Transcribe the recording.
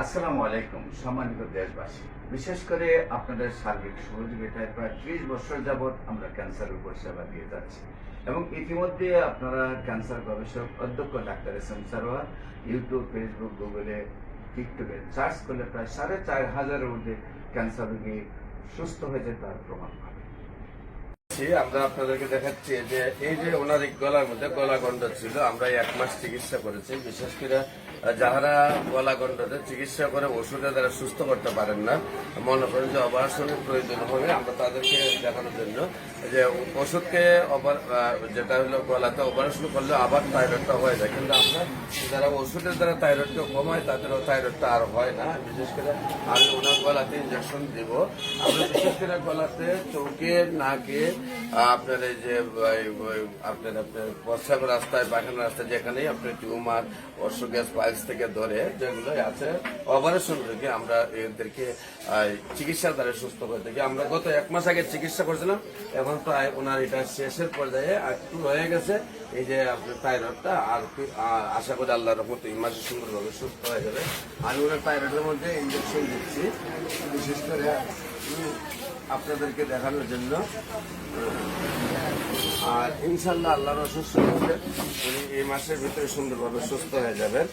আসসালামু আলাইকুম, সম্মানিত দেশবাসী। বিশেষ করে আপনাদের সার্বিক সহযোগিতায় প্রায় ত্রিশ বছর যাবৎ আমরা ক্যান্সারের উপর সেবা দিয়ে যাচ্ছি। এবং ইতিমধ্যে আপনারা ক্যান্সার গবেষক, অধ্যক্ষ doctor S M Sarwar YouTube, Facebook, গুগলে, টিকটকে সার্চ করলে প্রায় সাড়ে চার হাজারের মধ্যে ক্যান্সার রোগী সুস্থ হয়েছে তার প্রমাণ পাবে। জি, আমরা আপনাদেরকে দেখাচ্ছি যে এই যে ওনার এই গলার মধ্যে গলা গন্ড ছিল আমরা এক মাস চিকিৎসা করেছি। বিশেষ করে আহ, যারা গলা গন্ডতে চিকিৎসা করে ওষুধে দ্বারা সুস্থ করতে পারেন না মনে করেন যে অপারেশনের প্রয়োজন হবে আমরা তাদেরকে দেখানোর জন্য যে ওষুধকে যেটা হলো গলাতে অপারেশন করলে আবার থাইরয়েডটা হয়ে যায়। কিন্তু আমরা যারা ওষুধের দ্বারা থাইরয়েডকে কমায় তাদেরও থাইরয়েডটা আর হয় না। বিশেষ করে আমি ওনার গলাতে ইঞ্জেকশন দিব। আমরা বিশেষ করে গলাতে চোখে নাকে আপনার এই যে আপনার আপনার প্রস্রাবের রাস্তায় পায়খানা রাস্তায় যেখানেই আপনার টিউমার অর্শ গ্যাস পাইলস থেকে ধরে যেগুলো আছে অপারেশন থেকে আমরা এদেরকে চিকিৎসার দ্বারা সুস্থ করে থাকি। আমরা গত এক মাস আগে চিকিৎসা করছিলাম, এখন প্রায় ওনার এটা শেষের পর্যায়ে একটু হয়ে গেছে। এই যে আপনার থাইরয়েডটা আর আশা করি আল্লাহর রহমতে এই মাসে সুন্দরভাবে সুস্থ হয়ে যাবে। আমি ওনার থাইরয়েডের মধ্যে ইঞ্জেকশন দিচ্ছি। বিশেষ করে আপনাদেরকে দেখানোর জন্য। আর ইনশাল্লাহ আল্লাহ অসুস্থ হবে উনি এই মাসের ভিতরে সুন্দরভাবে সুস্থ হয়ে যাবেন।